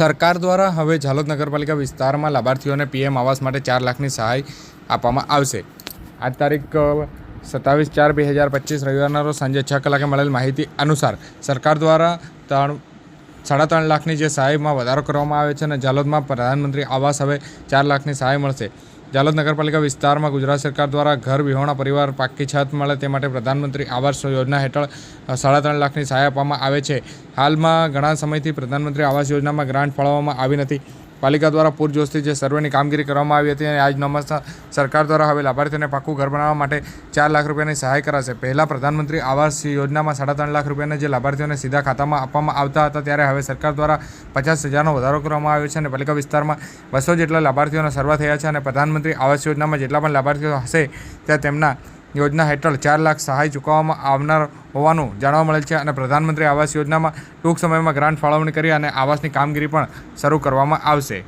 સરકાર દ્વારા હવે ઝાલોદ નગરપાલિકા વિસ્તારમાં લાભાર્થીઓને પીએમ આવાસ માટે ચાર લાખની સહાય આપવામાં આવશે. આજ તારીખ સત્તાવીસ ચાર બે હજાર પચીસ રવિવારના રોજ સાંજે છ કલાકે મળેલ માહિતી અનુસાર સરકાર દ્વારા ત્રણ, સાડા ત્રણ લાખની જે સહાયમાં વધારો કરવામાં આવે છે અને ઝાલોદમાં પ્રધાનમંત્રી આવાસ હવે ચાર લાખની સહાય મળશે. ઝાલોદ નગરપાલિકા વિસ્તારમાં ગુજરાત સરકાર દ્વારા ઘર વિહોણા પરિવાર પાકી છત મળે તે માટે પ્રધાનમંત્રી આવાસ યોજના હેઠળ સાડા ત્રણ લાખની સહાય આપવામાં આવે છે. હાલમાં ઘણા સમયથી પ્રધાનમંત્રી આવાસ યોજનામાં ગ્રાન્ટ ફાળવવામાં આવી નથી. પાલિકા દ્વારા પૂરજોશથી જે સર્વેની કામગીરી કરવામાં આવી હતી અને આજ નમસ્તા સરકાર દ્વારા હવે લાભાર્થીઓને પાકું ઘર બનાવવા માટે ચાર લાખ રૂપિયાની સહાય કરાશે. પહેલાં પ્રધાનમંત્રી આવાસ યોજનામાં સાડા ત્રણ લાખ રૂપિયાના જે લાભાર્થીઓને સીધા ખાતામાં આપવામાં આવતા હતા, ત્યારે હવે સરકાર દ્વારા પચાસ હજારનો વધારો કરવામાં આવ્યો છે અને પાલિકા વિસ્તારમાં બસો જેટલા લાભાર્થીઓના સર્વે થયા છે અને પ્રધાનમંત્રી આવાસ યોજનામાં જેટલા પણ લાભાર્થીઓ હશે, ત્યાં તેમના યોજના હેઠળ ચાર લાખ સહાય ચૂકવવામાં આવનાર હોવાનું જાણવા મળેલ છે અને પ્રધાનમંત્રી આવાસ યોજનામાં ટૂંક સમયમાં ગ્રાન્ટ ફાળવણી કરી અને આવાસની કામગીરી પણ શરૂ કરવામાં આવશે.